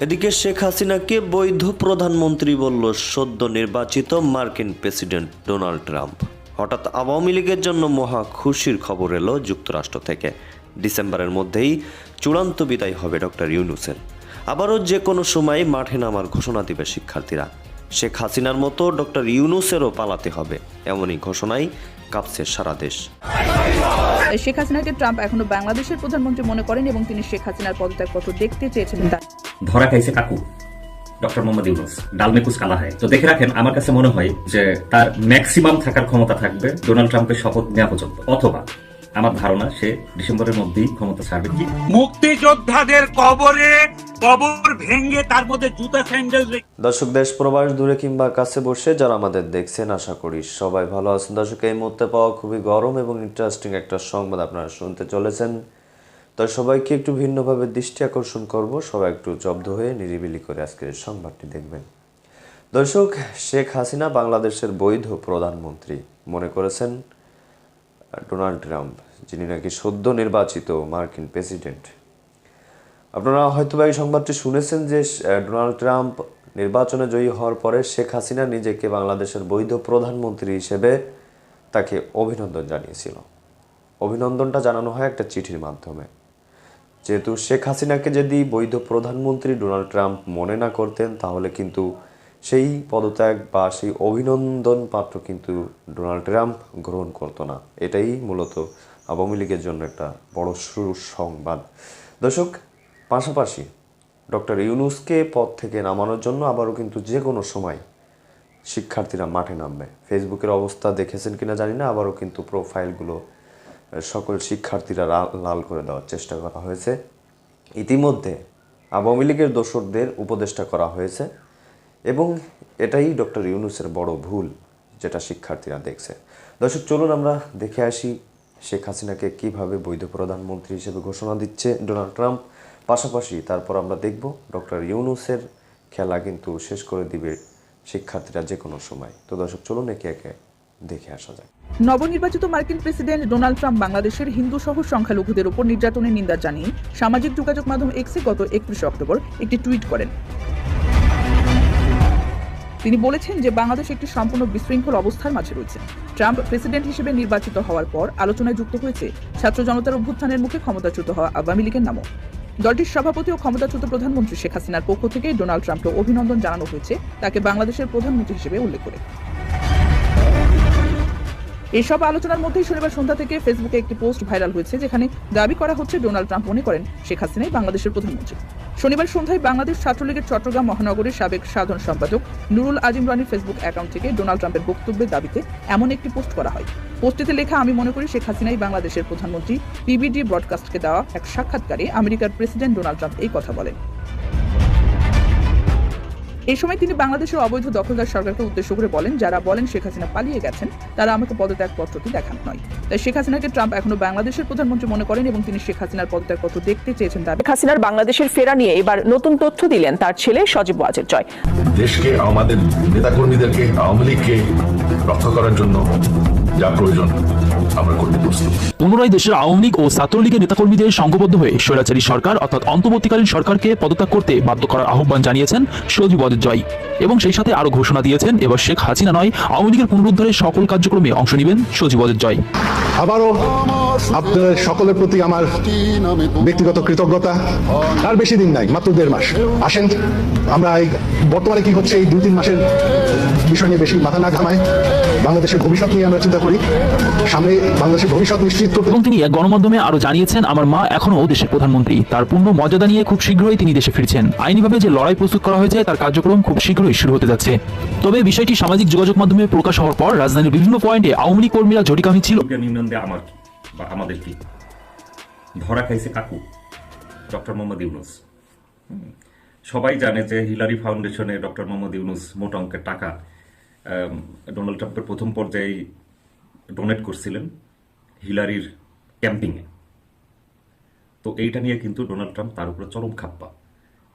এদিকে শেখ হাসিনাকে বৈধ প্রধানমন্ত্রী বলল সদ্য নির্বাচিত মার্কিন প্রেসিডেন্ট ডোনাল্ড ট্রাম্প। হঠাৎ আওয়ামী লীগের জন্য মহা খুশির খবর এলো যুক্তরাষ্ট্র থেকে। ডিসেম্বরের মধ্যেই চূড়ান্ত বিদায় হবে ডক্টর ইউনুসের। আবারও যে কোনো সময় মাঠে নামার ঘোষণা দিবে শিক্ষার্থীরা। শেখ হাসিনার মতো ডক্টর ইউনুসেরও পালাতে হবে, এমনই ঘোষণায় কাঁপছে সারা দেশ। শেখ হাসিনাকে ট্রাম্প এখনও বাংলাদেশের প্রধানমন্ত্রী মনে করেন এবং তিনি শেখ হাসিনার পদত্যাগপত্র দেখতে চেয়েছিলেন তার। ধরা খাইছে কাকু। ডক্টর মোহাম্মদ ইউনুস ডালমেকুস কালা হয়। তো দেখে রাখেন আমার কাছে মনে হয় যে তার ম্যাক্সিমাম থাকার ক্ষমতা থাকবে ডোনাল্ড ট্রাম্পের শপথ নেওয়া পর্যন্ত। অথবা আমার ধারণা সে ডিসেম্বরের মধ্যেই ক্ষমতা ছাড়বে কি? মুক্তিযোদ্ধাদের কবরে কবর ভেঙে তার মধ্যে জুতা স্যান্ডেল দর্শক দেশ প্রবাস দূরে কিংবা কাছে বসে যারা আমাদের দেখছেন আশা করি সবাই ভালো আছেন। দর্শক এই মুহূর্তে পাওয়া খুবই গরম এবং ইন্টারেস্টিং একটা সংবাদ আপনারা শুনতে চলেছেন। তো সবাইকে একটু ভিন্নভাবে দৃষ্টি আকর্ষণ করব। সবাই একটু জব্দ হয়ে নিরিবিলি করে আজকের সংবাদটি দেখবেন। দর্শক, শেখ হাসিনা বাংলাদেশের বৈধ প্রধানমন্ত্রী মনে করেছেন, ডোনাল্ড ট্রাম্প, যিনি নাকি সদ্য নির্বাচিত মার্কিন প্রেসিডেন্ট। আপনারা হয়তো এই সংবাদটি শুনেছেন যে ডোনাল্ড ট্রাম্প নির্বাচনে জয়ী হওয়ার পরে শেখ হাসিনা নিজেকে বাংলাদেশের বৈধ প্রধানমন্ত্রী হিসেবে তাকে অভিনন্দন জানিয়েছিল। অভিনন্দনটা জানানো হয় একটা চিঠির মাধ্যমে। যেহেতু শেখ হাসিনাকে যদি বৈধ প্রধানমন্ত্রী ডোনাল্ড ট্রাম্প মনে না করতেন, তাহলে কিন্তু সেই পদত্যাগ বা সেই অভিনন্দন পাত্র কিন্তু ডোনাল্ড ট্রাম্প গ্রহণ করতো না। এটাই মূলত আওয়ামী লীগের জন্য একটা বড় শুরুর সংবাদ। দর্শক, পাশাপাশি ডক্টর ইউনুসকে পদ থেকে নামানোর জন্য আবারও কিন্তু যে কোনো সময় শিক্ষার্থীরা মাঠে নামবে। ফেসবুকের অবস্থা দেখেছেন কিনা জানি না, আবারও কিন্তু প্রোফাইলগুলো সকল শিক্ষার্থীরা লাল করে দেওয়ার চেষ্টা করা হয়েছে। ইতিমধ্যে আওয়ামী লীগের দোসরদের উপদেষ্টা করা হয়েছে এবং এটাই ডক্টর ইউনুসের বড় ভুল যেটা শিক্ষার্থীরা দেখছে। দর্শক, চলুন আমরা দেখে আসি শেখ হাসিনাকে কীভাবে বৈধ প্রধানমন্ত্রী হিসেবে ঘোষণা দিচ্ছে ডোনাল্ড ট্রাম্প। পাশাপাশি তারপর আমরা দেখব ডক্টর ইউনুসের খেলা কিন্তু শেষ করে দিবে শিক্ষার্থীরা যে কোনো সময়। তো দর্শক, চলুন একে একে দেখে আসা যায় নবনির্বাচিত মার্কিন প্রেসিডেন্ট ডোনাল্ড ট্রাম্প বাংলাদেশের হিন্দু সহ সংখ্যালঘুদের উপর নির্যাতনের নিন্দা জানিয়ে সামাজিক যোগাযোগ মাধ্যম এক্সে গত একত্রিশে অক্টোবর একটি টুইট করেন। তিনি বলেছেন যে বাংলাদেশ একটি সম্পূর্ণ বিশৃঙ্খল অবস্থার মাঝে রয়েছে। ট্রাম্প প্রেসিডেন্ট হিসেবে নির্বাচিত হওয়ার পর আলোচনায় যুক্ত হয়েছে ছাত্র জনতার অভ্যুত্থানের মুখে ক্ষমতাচ্যুত হওয়া আওয়ামী লীগের নামও। দলটির সভাপতি ও ক্ষমতাচ্যুত প্রধানমন্ত্রী শেখ হাসিনার পক্ষ থেকে ডোনাল্ড ট্রাম্পকে অভিনন্দন জানানো হয়েছে তাকে বাংলাদেশের প্রধানমন্ত্রী হিসেবে উল্লেখ করে। এসব আলোচনার মধ্যেই শনিবার সন্ধ্যা থেকে ফেসবুকে একটি পোস্ট ভাইরাল হয়েছে, যেখানে দাবি করা হচ্ছে ডোনাল্ড ট্রাম্প মনে করেন শেখ হাসিনাই বাংলাদেশের প্রধানমন্ত্রী। শনিবার সন্ধ্যায় বাংলাদেশ ছাত্রলীগের চট্টগ্রাম মহানগরীর সাবেক সাধারণ সম্পাদক নুরুল আজিম রানির ফেসবুক অ্যাকাউন্ট থেকে ডোনাল্ড ট্রাম্পের বক্তব্যের দাবিতে এমন একটি পোস্ট করা হয়। পোস্টটিতে লেখা, আমি মনে করি শেখ হাসিনাই বাংলাদেশের প্রধানমন্ত্রী। পিবিডি ব্রডকাস্টকে দেওয়া এক সাক্ষাৎকারে আমেরিকার প্রেসিডেন্ট ডোনাল্ড ট্রাম্প এই কথা বলেন। এই সময় তিনি বাংলাদেশের অবৈধ দখলদার সরকারকে উদ্দেশ্য করে বলেন যারা বলেন শেখ হাসিনা পালিয়ে গেছেন তারা আমাকে পদত্যাগপত্রটি দেখান নয়। তাই শেখ হাসিনাকে ট্রাম্প এখনও বাংলাদেশের প্রধানমন্ত্রী মনে করেন এবং তিনি শেখ হাসিনার পদত্যাগপত্র দেখতে চেয়েছেন দাবি শেখ হাসিনার বাংলাদেশের ফেরা নিয়ে এবার নতুন তথ্য দিলেন তার ছেলে সজীব ওয়াজের জয়। দেশকে আমাদের নেতাকর্মীদেরকে আওয়ামী লীগকে রক্ষা করার জন্য যা প্রয়োজন আমরা করতে প্রস্তুত। পুনরায় দেশের আওয়ামী লীগ ও ছাত্রলীগের নেতাকর্মীদের সংঘবদ্ধ হয়ে স্বৈরাচারী সরকার অর্থাৎ অন্তর্বর্তীকালীন সরকারকে পদত্যাগ করতে বাধ্য করার আহ্বান জানিয়েছেন সজীব জয় এবং সেই সাথে আরও ঘোষণা দিয়েছেন এবার শেখ হাসিনা নয় আওয়ামী লীগের পুনরুদ্ধারের সকল কার্যক্রমে অংশ নেবেন সজীব জয় আবারও আপনাদের সকলের প্রতি আমার ব্যক্তিগত কৃতজ্ঞতা। আর বেশি দিন নাই মাত্র দেড় মাস। আসেন আমরা এই বর্তমানে কি হচ্ছে এই দুই তিন মাসের বিষয় নিয়ে বেশি মাথা না ঘামায়। বাংলাদেশের ভবিষ্যৎ নিয়ে আমরা চিন্তা করি। সামনে বাংলাদেশের ভবিষ্যৎ নিশ্চিত করতে এবং তিনি এক গণমাধ্যমে আরও জানিয়েছেন আমার মা এখনও দেশের প্রধানমন্ত্রী। তার পূর্ণ মর্যাদা নিয়ে খুব শীঘ্রই তিনি দেশে ফিরছেন। আইনিভাবে যে লড়াই প্রস্তুত করা হয়েছে তার কার্যক্রম খুব শীঘ্রই শুরু হতে যাচ্ছে। তবে বিষয়টি সামাজিক যোগাযোগ মাধ্যমে প্রকাশ হওয়ার পর রাজধানীর বিভিন্ন পয়েন্টে আওয়ামী লীগ কর্মীরা জটিকামি ছিল। আমার বা আমাদের কি? ধরা খাইছে কাকু? ডক্টর মোহাম্মদ ইউনুস। সবাই জানে যে হিলারি ফাউন্ডেশনে ডক্টর মোহাম্মদ ইউনুস মোটা অঙ্কের টাকা। ডোনাল্ড ট্রাম্পের প্রথম পর্যায়ে ডোনেট করছিলেন হিলারির ক্যাম্পিংয়ে। তো এইটা নিয়ে কিন্তু ডোনাল্ড ট্রাম্প তার উপরে চরম খাপ্পা।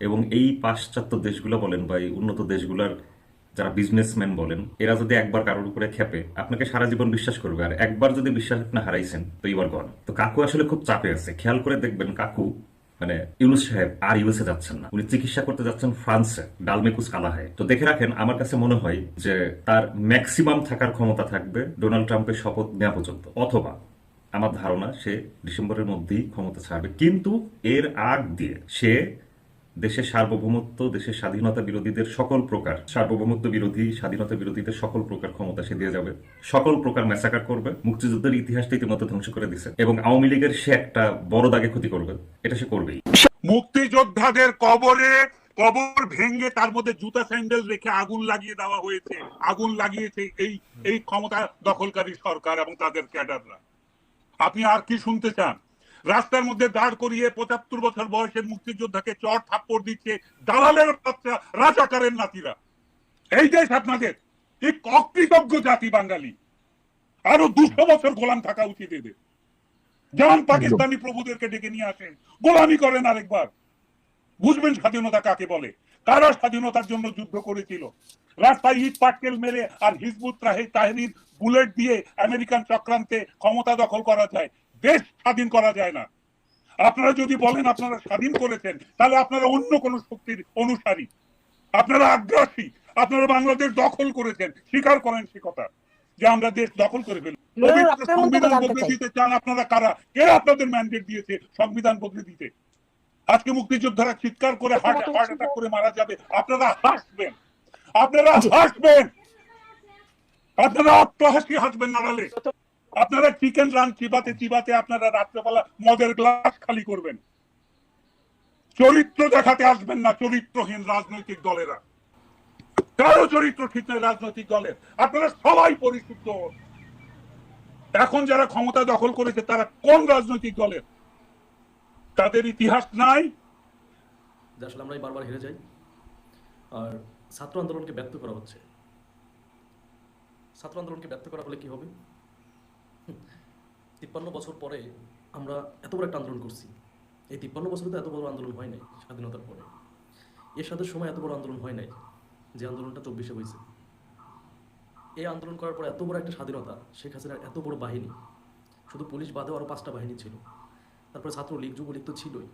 এবং এই পাশ্চাত্য দেশগুলো বলেন বা এই উন্নত দেশগুলোর যারা বিজনেসম্যান বলেন, এরা যদি একবার কারোর উপরে খেপে, আপনাকে সারা জীবন বিশ্বাস করবে। আর একবার যদি বিশ্বাস আপনি হারাইছেন, তো এবার গন তো কাকু আসলে খুব চাপে আছে। খেয়াল করে দেখবেন কাকু মানে ইউনুস সাহেব আর ইউএসএ যাচ্ছেন না। উনি চিকিৎসা করতে যাচ্ছেন ফ্রান্সে, ডালমেকুস কালাহায় তো দেখে রাখেন, আমার কাছে মনে হয় যে তার ম্যাক্সিমাম থাকার ক্ষমতা থাকবে ডোনাল্ড ট্রাম্পের শপথ নেওয়া পর্যন্ত। অথবা আমার ধারণা, সে ডিসেম্বরের মধ্যেই ক্ষমতা ছাড়বে। কিন্তু এর আগ দিয়ে সে দেশের সার্বভৌমত্ব, দেশের স্বাধীনতা বিরোধীদের সকল প্রকার, সার্বভৌমত্ব বিরোধী, স্বাধীনতা বিরোধীদের সকল প্রকার ক্ষমতা সে দিয়ে যাবে। সকল প্রকার ম্যাসাকার করবে, মুক্তিযুদ্ধের ইতিহাসটা ইতিমধ্যে ধ্বংস করে দিছে এবং আওয়ামী লীগের সে একটা বড় দাগে ক্ষতি করবে। এটা সে করবেই। মুক্তিযোদ্ধাদের কবরে, কবর ভেঙে তার মধ্যে জুতা স্যান্ডেল রেখে আগুন লাগিয়ে দেওয়া হয়েছে। আগুন লাগিয়েছে এই এই ক্ষমতা দখলকারী সরকার এবং তাদের ক্যাডাররা। আপনি আর কি শুনতে চান? রাস্তার মধ্যে দাঁড় করিয়ে পঁচাত্তর বছর বয়সের মুক্তিযোদ্ধাকে চট থাপ্পড় দিচ্ছে দালালের বাচ্চা, রাজাকারের নাতিরা। এই দেশ আপনাদের, এই অকৃতজ্ঞ জাতি বাঙালি। আরও দুশো বছর গোলাম থাকা উচিত এদের। যান পাকিস্তানি প্রভুদেরকে ডেকে নিয়ে আসেন গোলামি করেন আরেকবার। বুঝবেন স্বাধীনতা কাকে বলে? কারা স্বাধীনতার জন্য যুদ্ধ করেছিল? রাস্তায় ইট, পাটকেল মেরে আর হিজবুত তাহরির বুলেট দিয়ে আমেরিকান চক্রান্তে ক্ষমতা দখল করা যায়। দেশ স্বাধীন করা যায় না। আপনারা যদি বলেন আপনারা স্বাধীন করেছেন তাহলে আপনারা অন্য কোন শক্তির অনুসারী। আপনারা আগ্রাসী আপনারা বাংলাদেশ দখল করেছেন। স্বীকার করেন সে কথা যে আমরা দেশ দখল করে ফেলি সংবিধান বদলে দিতে চান আপনারা কারা? কে আপনাদের ম্যান্ডেট দিয়েছে সংবিধান বদলে দিতে আজকে মুক্তিযোদ্ধারা চিৎকার করে হার্ট হার্ট অ্যাটাক করে মারা যাবে। আপনারা হাসবেন। আপনারা হাসবেন। আপনারা অট্টহাসি হাসবেন নাড়ালে আপনারা চিকেন রান চিবাতে চিবাতে আপনারা রাত্রেবেলা মদের গ্লাস খালি করবেন। চরিত্র দেখাতে আসবেন না চরিত্রহীন রাজনৈতিক দলেরা। কারও চরিত্র ঠিক নয় রাজনৈতিক দলের। আপনারা সবাই পরিশুদ্ধ। এখন যারা ক্ষমতা দখল করেছে, তারা কোন রাজনৈতিক দলের? তাদের ইতিহাস নাই। আসলে আমরা বারবার হেরে যাই। আর ছাত্র আন্দোলনকে ব্যক্ত করা হচ্ছে। ছাত্র আন্দোলনকে ব্যক্ত করা হলে কি হবে? তিপ্পান্ন বছর পরে আমরা এত বড় একটা আন্দোলন করছি। এই তিপ্পান্ন বছরে তো এত বড় আন্দোলন হয় নাই, স্বাধীনতার পরে। এর সাথে সময় এত বড় আন্দোলন হয় নাই যে আন্দোলনটা চব্বিশে হয়েছে। এই আন্দোলন করার পর এত বড় একটা স্বাধীনতা, শেখ হাসিনার এত বড় বাহিনী। শুধু পুলিশ বাদেও আরও পাঁচটা বাহিনী ছিল। তারপরে ছাত্রলীগ, যুবলীগ তো ছিলই।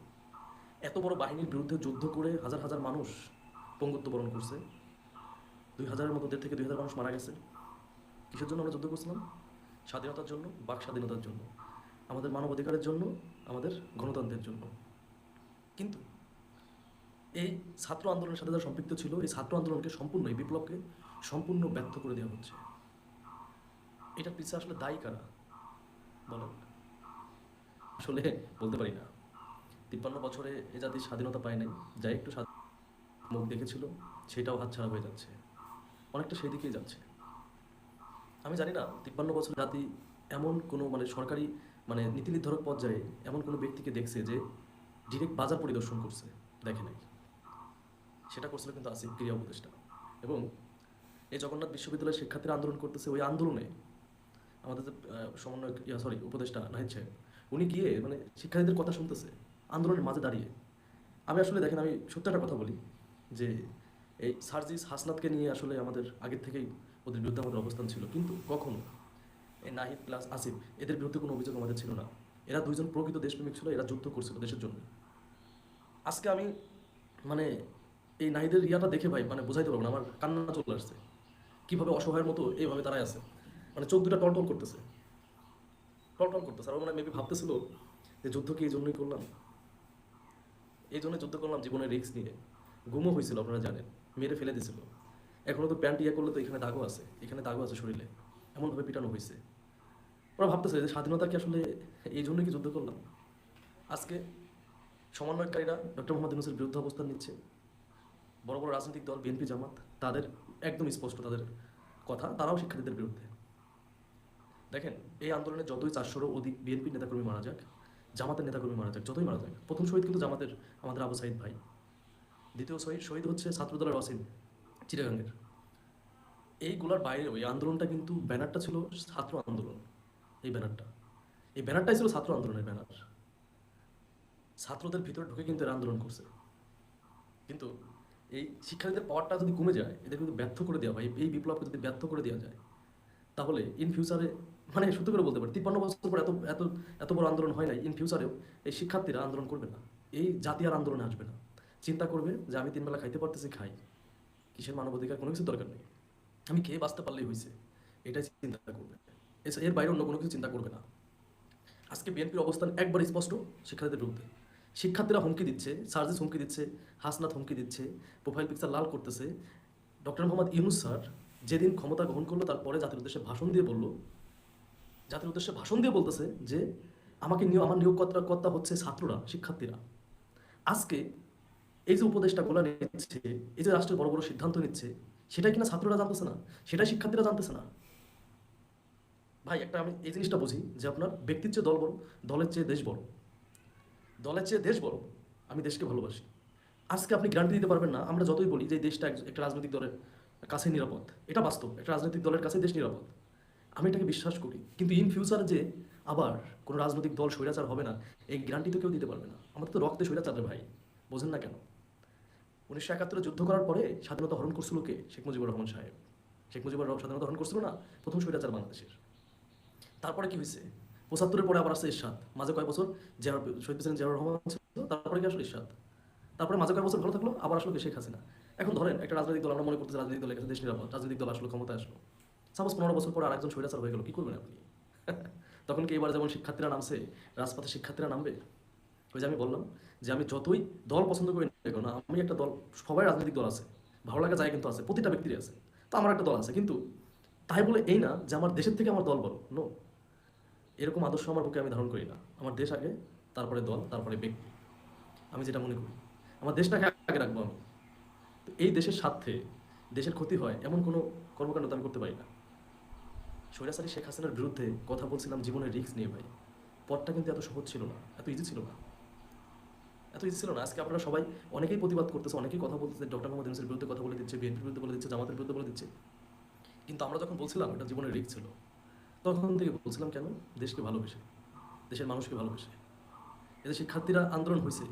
এত বড় বাহিনীর বিরুদ্ধে যুদ্ধ করে হাজার হাজার মানুষ পঙ্গুত্ব বরণ করছে। দুই হাজারের মতো দেড় থেকে দুই হাজার মানুষ মারা গেছে। কিসের জন্য আমরা যুদ্ধ করছিলাম? স্বাধীনতার জন্য, বাক স্বাধীনতার জন্য, আমাদের মানবাধিকারের জন্য, আমাদের গণতন্ত্রের জন্য। কিন্তু এই ছাত্র আন্দোলনের সাথে যারা সম্পৃক্ত ছিল, এই ছাত্র আন্দোলনকে সম্পূর্ণ, এই বিপ্লবকে সম্পূর্ণ ব্যর্থ করে দেওয়া হচ্ছে। এটার পিছিয়ে আসলে দায়ী কারা? বলেন। আসলে বলতে পারি না। তিপ্পান্ন বছরে এ জাতির স্বাধীনতা পায় নাই যা একটু মুখ দেখেছিল, সেটাও হাতছাড়া হয়ে যাচ্ছে। অনেকটা সেই দিকেই যাচ্ছে। আমি জানি না তিপ্পান্ন বছর জাতি এমন কোনো মানে সরকারি মানে নীতি নির্ধারক পর্যায়ে এমন কোনো ব্যক্তিকে দেখছে যে ডিরেক্ট বাজার পরিদর্শন করছে দেখে নাই। সেটা করছিল কিন্তু আসিফ ক্রিয়া উপদেষ্টা। এবং এই জগন্নাথ বিশ্ববিদ্যালয়ের শিক্ষার্থীরা আন্দোলন করতেছে ওই আন্দোলনে আমাদের যে আহ, সমন্বয়ক ইয়া সরি উপদেষ্টা নাহিদ উনি গিয়ে মানে শিক্ষার্থীদের কথা শুনতেছে আন্দোলনের মাঝে দাঁড়িয়ে। আমি আসলে দেখেন আমি সত্যি একটা কথা বলি যে এই সার্জিস হাসনাতকে নিয়ে আসলে আমাদের আগের থেকেই ওদের বিরুদ্ধে আমাদের অবস্থান ছিল। কিন্তু কখনো নাহিদ প্লাস আসিফ, এদের বিরুদ্ধে কোনো অভিযোগ আমাদের ছিল না। এরা দুইজন প্রকৃত দেশপ্রেমিক ছিল, এরা যুদ্ধ করছিল দেশের জন্য। আজকে আমি মানে এই নাহিদের ইয়াটা দেখে ভাই মানে বোঝাইতে পারব না, আমার কান্না চলে আসছে। কীভাবে অসহায়ের মতো এইভাবে তারাই আছে। মানে চোখ দুটা টলটল করতেছে। টলটল করতেছে। আর মানে মেবি ভাবতেছিল যে যুদ্ধ কি এই জন্যই করলাম? এই জন্য যুদ্ধ করলাম জীবনের রিস্ক নিয়ে। গুমও হয়েছিল, আপনারা জানেন। মেরে ফেলে দিছিল। এখনও তো প্যান্ট ইয়ে করলে তো এখানে দাগও আছে, এখানে দাগও আছে শরীরে। এমনভাবে পিটানো হয়েছে। ওরা ভাবতেছে যে স্বাধীনতা কি আসলে এই জন্যই কি যুদ্ধ করলাম? আজকে সমন্বয়কারীরা ডক্টর মোহাম্মদ ইউনুসের বিরুদ্ধে অবস্থান নিচ্ছে। বড় বড় রাজনৈতিক দল, বিএনপি, জামাত, তাদের একদম স্পষ্ট তাদের কথা, তারাও শিক্ষার্থীদের বিরুদ্ধে। দেখেন, এই আন্দোলনে যতই চারশোরও অধিক বিএনপি নেতাকর্মী মারা যাক, জামাতের নেতাকর্মী মারা যাক, যতই মারা যাক, প্রথম শহীদ কিন্তু জামাতের, আমাদের আবু সাইদ ভাই। দ্বিতীয় শহীদ শহীদ হচ্ছে ছাত্রদলের ওয়াসিম। চিটাগাঙ্গের। এইগুলোর বাইরেও এই আন্দোলনটা কিন্তু ব্যানারটা ছিল ছাত্র আন্দোলন, এই ব্যানারটা। এই ব্যানারটাই ছিল ছাত্র আন্দোলনের ব্যানার। ছাত্রদের ভিতরে ঢুকে কিন্তু এরা আন্দোলন করছে। কিন্তু এই শিক্ষার্থীদের পাওয়ারটা যদি কমে যায়, এদের কিন্তু ব্যর্থ করে দেওয়া হয়, এই বিপ্লবকে যদি ব্যর্থ করে দেওয়া যায়, তাহলে ইন ফিউচারে মানে সত্যি করে বলতে পারি, তিপ্পান্ন বছর পর এত এত এত বড় আন্দোলন হয় নাই ইন ফিউচারেও এই শিক্ষার্থীরা আন্দোলন করবে না। এই জাতি আর আন্দোলনে আসবে না। চিন্তা করবে যে আমি তিনবেলা খাইতে পারতেছি, খাই। কিসের মানবাধিকার কোনো কিছু দরকার নেই। আমি খেয়ে বাঁচতে পারলেই হয়েছে এটাই চিন্তা করবে। এর বাইরে অন্য কোনো কিছু চিন্তা করবে না। আজকে বিএনপির অবস্থান একবার স্পষ্ট, শিক্ষার্থীদের বিরুদ্ধে। শিক্ষার্থীরা হুমকি দিচ্ছে, সার্জিস হুমকি দিচ্ছে হাসনাথ হুমকি দিচ্ছে, প্রোফাইল পিকচার লাল করতেছে। ডক্টর মোহাম্মদ ইউনুস স্যার যেদিন ক্ষমতা গ্রহণ করল, তারপরে জাতির উদ্দেশ্যে ভাষণ দিয়ে বলল। জাতির উদ্দেশ্যে ভাষণ দিয়ে বলতেছে যে, আমাকে নিয়োগ আমার নিয়োগকর্তা কর্তা হচ্ছে ছাত্ররা, শিক্ষার্থীরা। আজকে এই যে উপদেশটাগুলো নিচ্ছে, এই যে রাষ্ট্রের বড় বড় সিদ্ধান্ত নিচ্ছে সেটাই কিনা ছাত্ররা জানতেছে না? সেটাই শিক্ষার্থীরা জানতেছে না? ভাই, একটা আমি এই জিনিসটা বুঝি যে আপনার ব্যক্তির চেয়ে দল বড় দলের চেয়ে দেশ বড়। দলের চেয়ে দেশ বড়, আমি দেশকে ভালোবাসি। আজকে আপনি গ্যারান্টি দিতে পারবেন না, আমরা যতই বলি যে দেশটা একটা রাজনৈতিক দলের কাছে নিরাপদ। এটা বাস্তব, একটা রাজনৈতিক দলের কাছে দেশ নিরাপদ। আমি এটাকে বিশ্বাস করি, কিন্তু ইন ফিউচারে যে আবার কোনো রাজনৈতিক দল স্বৈরাচার হবে না, এই গ্যারান্টি তো কেউ দিতে পারবে না। আমাদের তো রক্তে স্বৈরাচার ভাই, বোঝেন না কেন? উনিশশো একাত্তরে যুদ্ধ করার পরে স্বাধীনতা হরণ করছিল কে? শেখ মুজিবুর রহমান সাহেব। শেখ মুজিবুর রহমান স্বাধীনতা হরণ করছিল না? প্রথম স্বৈরাচার বাংলাদেশের। তারপরে কি হয়েছে? পঁচাত্তরের পরে আবার আসছে ইরশাদ। মাঝে কয়েক বছর শহীদ প্রেসিডেন্ট জিয়াউর রহমান ছিল, তারপরে কি আসলো ইরশাদ? তারপরে মাঝে কয়েক বছর ভালো থাকল, আবার আসলো শেখ হাসিনা। এখন ধরেন, একটা রাজনৈতিক দল আমরা মনে করতেছি রাজনৈতিক দলের কাছে দেশ নিরাপদ। রাজনৈতিক দল আসলো ক্ষমতা আসলো। সাপোজ পনেরো বছর পর আরেকজন স্বৈরাচার হয়ে গেল, কি করবেন আপনি? তখন কি এবার যেমন শিক্ষার্থীরা নামছে, রাজপথে শিক্ষার্থীরা নামবে? ওই যে আমি বললাম যে আমি যতই দল পছন্দ করি না আমি একটা দল, সবাই রাজনৈতিক দল আছে, ভালো লাগা যায় কিন্তু আছে, প্রতিটা ব্যক্তিরই আছে। তো আমার একটা দল আছে, কিন্তু তাই বলে এই না যে আমার দেশের থেকে আমার দল বড় নো এরকম আদর্শ আমার বুকে আমি ধারণ করি না। আমার দেশ আগে, তারপরে দল, তারপরে ব্যক্তি। আমি যেটা মনে করি, আমার দেশটাকে আগে রাখব আমি। তো এই দেশের স্বার্থে, দেশের ক্ষতি হয় এমন কোনো কর্মকাণ্ড আমি করতে পারি না। সৈরাসারি শেখ হাসিনার বিরুদ্ধে কথা বলছিলাম, জীবনের রিস্ক নিয়ে ভাই। পথটা কিন্তু এত সহজ ছিল না, এত ইজি ছিল না। এত ইজি ছিল না, আজকে আপনারা সবাই অনেকেই প্রতিবাদ করতেছে, অনেকেই কথা বলতেছে ডক্টর মোহাম্মদ ইউনুসের বিরুদ্ধে কথা বলে দিচ্ছে বিএনপির বিরুদ্ধে বলে দিচ্ছে, জামাতের বিরুদ্ধে বলে দিচ্ছে। কিন্তু আমরা যখন বলছিলাম, এটা জীবনের রিস্ক ছিল, তখন থেকে বলছিলাম কেন? দেশকে ভালোবেসে, দেশের মানুষকে ভালোবেসে। এদের শিক্ষার্থীরা আন্দোলন হয়েছে,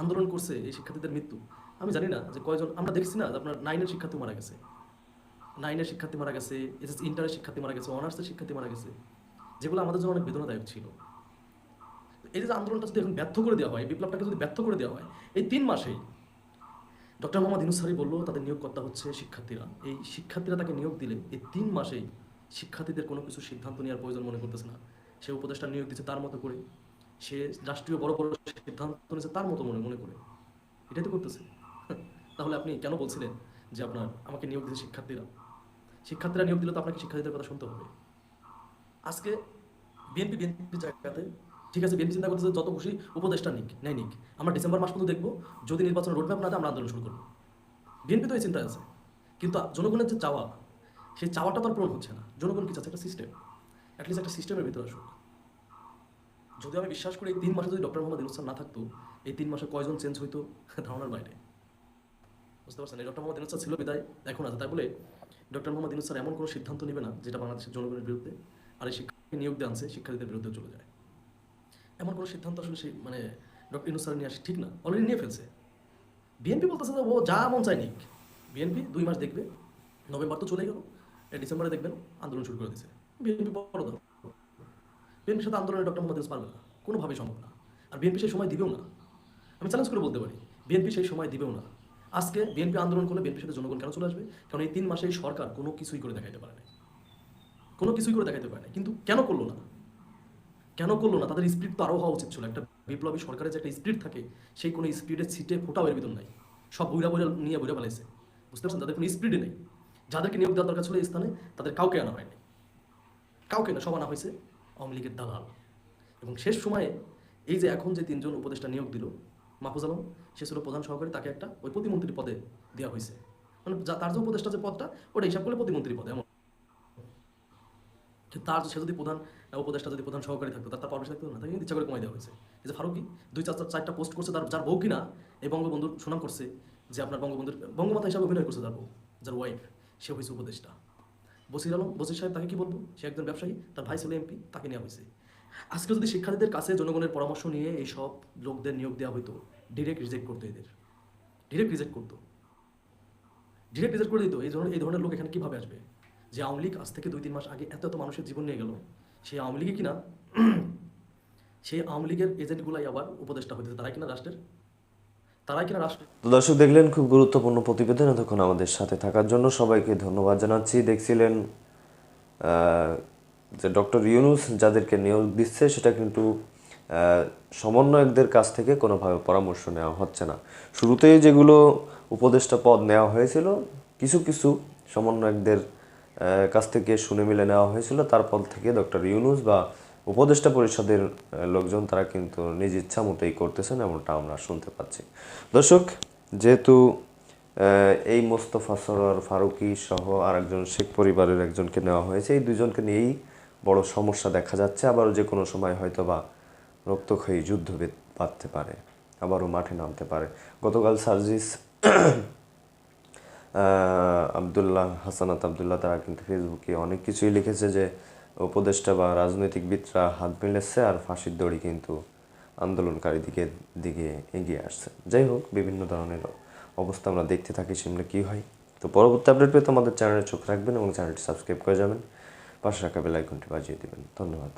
আন্দোলন করছে এই শিক্ষার্থীদের মৃত্যু। আমি জানি না যে কয়জন, আমরা দেখছি না আপনার নাইনের শিক্ষার্থী মারা গেছে। নাইনের শিক্ষার্থী মারা গেছে এসএস ইন্টারের শিক্ষার্থী মারা গেছে অনার্সের শিক্ষার্থী মারা গেছে, যেগুলো আমাদের জন্য অনেক বেদনাদায়ক ছিল। এই যে আন্দোলনটা যদি এখন ব্যর্থ করে দেওয়া হয় বিপ্লবটাকে যদি ব্যর্থ করে দেওয়া হয়, এই তিন মাসেই ডক্টর মোহাম্মদ ইনুসারি বলল, তাদের নিয়োগকর্তা হচ্ছে শিক্ষার্থীরা। এই শিক্ষার্থীরা তাকে নিয়োগ দিলে এই তিন মাসেই শিক্ষার্থীদের কোনো কিছু সিদ্ধান্ত নেওয়ার প্রয়োজন মনে করতেছে না। সে উপদেষ্টা নিয়োগ দিচ্ছে তার মতো করে। সে রাষ্ট্রীয় বড় বড় সিদ্ধান্ত নিয়েছে তার মতো মনে মনে করে। এটাই তো করতেছে। তাহলে আপনি কেন বলছিলেন যে আপনার, আমাকে নিয়োগ দিচ্ছে শিক্ষার্থীরা? শিক্ষার্থীরা নিয়োগ দিলে তো আপনাকে শিক্ষার্থীদের কথা শুনতে হবে। আজকে বিএনপি বিএনপি জায়গাতে ঠিক আছে, বিএনপি চিন্তা করতেছে যত খুশি উপদেষ্টা নিক, নেয় নিক। আমরা ডিসেম্বর মাস পর্যন্ত দেখব, যদি নির্বাচনের রোডম্যাপ না আমরা আন্দোলন শুরু করব। বিএনপি তো এই চিন্তায় আছে। কিন্তু জনগণের যে চাওয়া, সেই চাওয়াটা তো আর পূরণ হচ্ছে না। জনগণ কি চাচ্ছে? একটা সিস্টেম অ্যাটলিস্ট একটা সিস্টেমের ভিতরে আসুক। যদি আমি বিশ্বাস করি এই তিন মাসে যদি ডক্টর মোহাম্মদ স্যার না থাকতো, এই তিন মাসে কয়জন চেঞ্জ হইতো? ধারণার বাইরে। বুঝতে পারছেন? এই ডক্টর মোহাম্মদ স্যার ছিল বিদায়, এখন আছে। তাই বলে ডক্টর মোহাম্মদ স্যার এমন কোনো সিদ্ধান্ত নেবে না যেটা বাংলাদেশের জনগণের বিরুদ্ধে, আর এই শিক্ষাকে নিয়োগ দিয়ে আনছে, শিক্ষার্থীদের বিরুদ্ধে চলে যায়। এমন কোনো সিদ্ধান্ত আসলে সেই মানে ডক্টর স্যার নিয়ে আসে, ঠিক না? অলরেডি নিয়ে ফেলছে। বিএনপি বলতেছে যে ও যা মন চায় নিক। বিএনপি দুই মাস দেখবে, নভেম্বর তো চলে গেল ডিসেম্বরে দেখবেন আন্দোলন শুরু করে দিয়েছে বিএনপি বড় দল বিএনপির সাথে আন্দোলনে ডক্টর মোহাম্মদ ইউনুস পারবে না, কোনোভাবেই সম্ভব না। আর বিএনপি সেই সময় দিবেও না। আমি চ্যালেঞ্জ করে বলতে পারি বিএনপি সেই সময় দিবেও না। আজকে বিএনপি আন্দোলন করলে বিএনপির সাথে জনগণ কেন চলে আসবে? কারণ এই তিন মাসে সরকার কোনো কিছুই করে দেখাইতে পারে না কোনো কিছুই করে দেখাইতে পারে না কিন্তু কেন করল না? কেন করল না? তাদের স্পিড তো আরও হওয়া উচিত ছিল। একটা বিপ্লবী সরকারের যে একটা স্পিড থাকে, সেই কোনো স্পিডের সিটে ফোটাও এর ভিতর নাই। সব বইরা বইরা নিয়ে বইরা পালাইছে। বুঝতে পারছেন? তাদের কোনো স্পিডে নেই। যাদেরকে নিয়োগ দেওয়ার দরকার ছিল এই স্থানে, তাদের কাউকে আনা হয়নি। কাউকে না, সব আনা হয়েছে আওয়ামী লীগের দালাল। এবং শেষ সময়ে এই যে এখন যে তিনজন উপদেষ্টা নিয়োগ দিল, মাহফুজ আলম, সে ছিল প্রধান সহকারী, তাকে একটা ওই প্রতিমন্ত্রী পদে দেওয়া হয়েছে। মানে যা- তার যে উপদেষ্টা যে পদটা, ওটা হিসাব করলে প্রতিমন্ত্রী পদে, এমন। তার সে যদি প্রধান উপদেষ্টা যদি প্রধান সহকারী থাকতো, তার পারমিশন থাকতো না, তাকে কিন্তু ইচ্ছা করে কমাই দেওয়া হয়েছে। এই যে ফারুকি, দুই চার চারটা পোস্ট করছে, তার যার বউ কিনা, এই বঙ্গবন্ধুর সুনাম করছে যে আপনার বঙ্গবন্ধুর বঙ্গমাতা হিসাবে অভিনয় করছে তার বউ, যার ওয়াইফ সে হয়েছে উপদেষ্টা। বসির আলম বসির সাহেব তাকে কি বলব? সে একজন ব্যবসায়ী, তার ভাই ছিল এমপি, তাকে নেওয়া হয়েছে। আজকে যদি শিক্ষার্থীদের কাছে জনগণের পরামর্শ নিয়ে এই সব লোকদের নিয়োগ দেওয়া হতো ডিরেক্ট রিজেক্ট করতো এদের। ডিরেক্ট রিজেক্ট করতো। ডিরেক্ট রিজেক্ট করে দিত। এই ধরনের এই ধরনের লোক এখানে কীভাবে আসবে? যে আওয়ামী লীগ আজ থেকে দুই তিন মাস আগে এত এত মানুষের জীবন নিয়ে গেল। সেই আওয়ামী লীগে কিনা? সেই আওয়ামী লীগের এজেন্টগুলাই আবার উপদেষ্টা হইতেছে। তারা কিনা রাষ্ট্রের? তারাই কিনা রাষ্ট্র তো দর্শক, দেখলেন খুব গুরুত্বপূর্ণ প্রতিবেদন এতক্ষণ আমাদের সাথে থাকার জন্য। সবাইকে ধন্যবাদ জানাচ্ছি। দেখছিলেন যে ডক্টর ইউনুস যাদেরকে নিয়োগ দিচ্ছে, সেটা কিন্তু সমন্বয়কদের কাছ থেকে কোনোভাবে পরামর্শ নেওয়া হচ্ছে না। শুরুতেই যেগুলো উপদেষ্টা পদ নেওয়া হয়েছিল, কিছু কিছু সমন্বয়কদের কাছ থেকে শুনে মিলে নেওয়া হয়েছিল। তারপর থেকে ডক্টর ইউনুস বা উপদেষ্টা পরিষদের লোকজন তারা কিন্তু নিজ ইচ্ছা মতোই করতেছেন এমনটা আমরা শুনতে পাচ্ছি। দর্শক, যেহেতু এই মোস্তফা সরোয়ার ফারুকি সহ আরেকজন শেখ পরিবারের একজনকে নেওয়া হয়েছে, এই দুজনকে নিয়েই বড় সমস্যা দেখা যাচ্ছে। আবারও যে কোনো সময় হয়তো বা রক্তক্ষয়ী যুদ্ধ বাঁধতে পারে, আবারও মাঠে নামতে পারে। গতকাল সার্জিস আবদুল্লাহ হাসানাত আবদুল্লাহ তারা কিন্তু ফেসবুকে অনেক কিছুই লিখেছে যে উপদেষ্টা বা রাজনৈতিকবিদরা হাত মিলেছে আর ফাঁসির দড়ি কিন্তু আন্দোলনকারী দিকে দিকে এগিয়ে আসছে। যাই হোক, বিভিন্ন ধরনের অবস্থা আমরা দেখতে থাকি সামনে কী হয়? তো পরবর্তী আপডেট পেতে আমাদের চ্যানেলে চোখ রাখবেন এবং চ্যানেলটি সাবস্ক্রাইব করে যাবেন। পাশে রাখা বেল আইকনটি বাজিয়ে দেবেন। ধন্যবাদ।